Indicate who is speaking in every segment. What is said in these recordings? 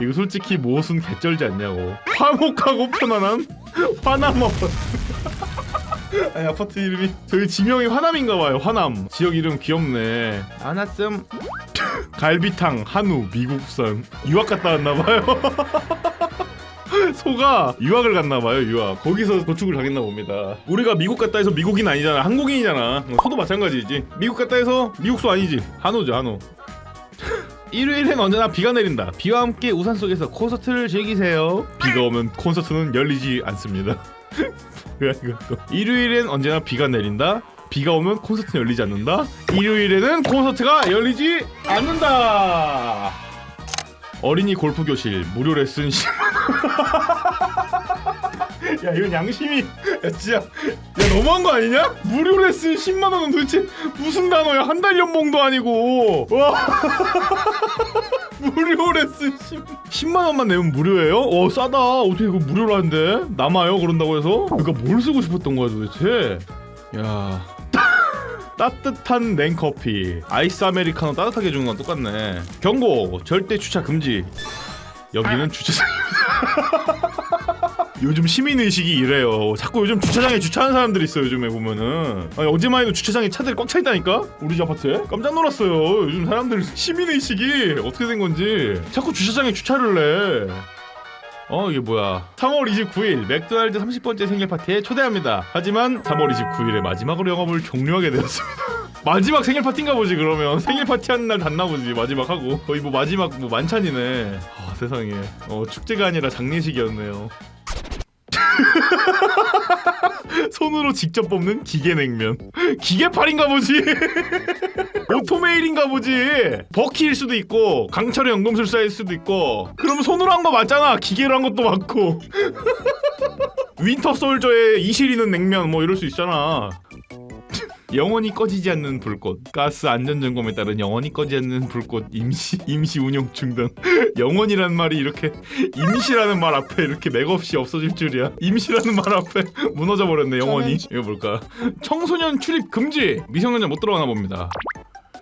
Speaker 1: 이거 솔직히 무엇은 개쩔지 않냐고. 화목하고 편안한 화남 아파트 아니 아파트 이름이 저희 지명이 화남인가 봐요 화남. 지역 이름 귀엽네. 아나쌤. 갈비탕 한우 미국산 유학 갔다 왔나 봐요. 소가 유학을 갔나 봐요 유학. 거기서 도축을 당했나 봅니다. 우리가 미국 갔다 해서 미국인 아니잖아 한국인이잖아. 소도 마찬가지지. 미국 갔다 해서 미국 소 아니지. 한우죠 한우 일요일엔 언제나 비가 내린다. 비와 함께 우산 속에서 콘서트를 즐기세요. 비가 오면 콘서트는 열리지 않습니다. 일요일엔 언제나 비가 내린다. 비가 오면 콘서트는 열리지 않는다. 일요일에는 콘서트가 열리지 않는다. 어린이 골프 교실 무료 레슨 10만 야 이건 양심이 야 진짜. 야 너무한 거 아니냐? 무료 레슨 10만 원은 도대체 무슨 단어야? 한 달 연봉도 아니고. 와 10, 10만 원만 내면 무료예요? 어 싸다. 어떻게 이거 한대 남아요? 그런다고 해서? 그러니까 뭘 쓰고 싶었던 거야 도대체? 야. 따뜻한 냉커피. 아이스 아메리카노 따뜻하게 주는 건 똑같네. 경고! 절대 주차 금지. 여기는 주차장입니다 요즘 시민의식이 이래요. 자꾸 요즘 주차장에 주차하는 사람들이 있어요 요즘에 보면은. 아니, 어제만 해도 주차장에 차들이 꽉 차 있다니까? 우리 집 아파트에? 깜짝 놀랐어요. 요즘 사람들 시민의식이 어떻게 된 건지. 자꾸 주차장에 주차를 해. 어 이게 뭐야. 3월 29일 맥도날드 30번째 생일 파티에 초대합니다. 하지만 3월 29일에 마지막으로 영업을 종료하게 되었습니다. 마지막 생일 파티인가 보지 그러면. 생일 파티 하는 날 닿나 보지 마지막 하고. 거의 뭐 마지막 뭐 만찬이네. 아 세상에. 어 축제가 아니라 장례식이었네요 손으로 직접 뽑는 기계 냉면. 기계팔인가 보지? 오토메일인가 보지? 버키일 수도 있고 강철의 연금술사일 수도 있고. 그러면 손으로 한 거 맞잖아. 기계로 한 것도 맞고. 윈터 솔저의 이실이는 냉면 뭐 이럴 수 있잖아 영원히 꺼지지 않는 불꽃. 가스 안전 점검에 따른 영원히 꺼지지 않는 불꽃. 임시 임시 운영 중단. 영원이란 말이 이렇게 임시라는 말 앞에 이렇게 맥없이 없어질 줄이야. 임시라는 말 앞에 무너져 버렸네 영원히. 이거 뭘까? 청소년 출입 금지! 미성년자 못 들어가나 봅니다.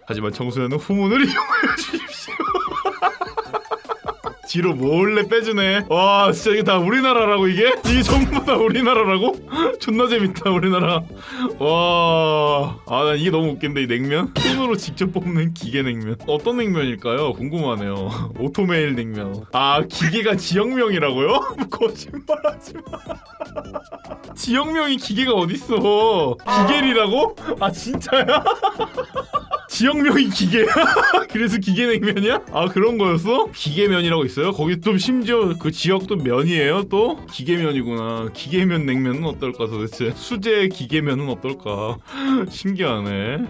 Speaker 1: 하지만 청소년은 후문을 이용하여 주십시오 뒤로 몰래 빼주네. 와, 진짜 이게 다 우리나라라고 이게? 이게 전부 다 우리나라라고? 존나 재밌다 우리나라. 와, 아, 난 이게 너무 웃긴데 이 냉면? 손으로 직접 뽑는 기계 냉면. 어떤 냉면일까요? 궁금하네요. 오토메일 냉면. 아, 기계가 지역명이라고요? 거짓말하지 마. 지역명이 기계가 어딨어? 기계리라고? 아 진짜야? 지역명이 기계야? 그래서 기계냉면이야? 아 그런 거였어? 기계면이라고 있어요? 거기 좀 심지어 그 지역도 면이에요 또? 기계면이구나 기계면 냉면은 어떨까 도대체 수제 기계면은 어떨까 신기하네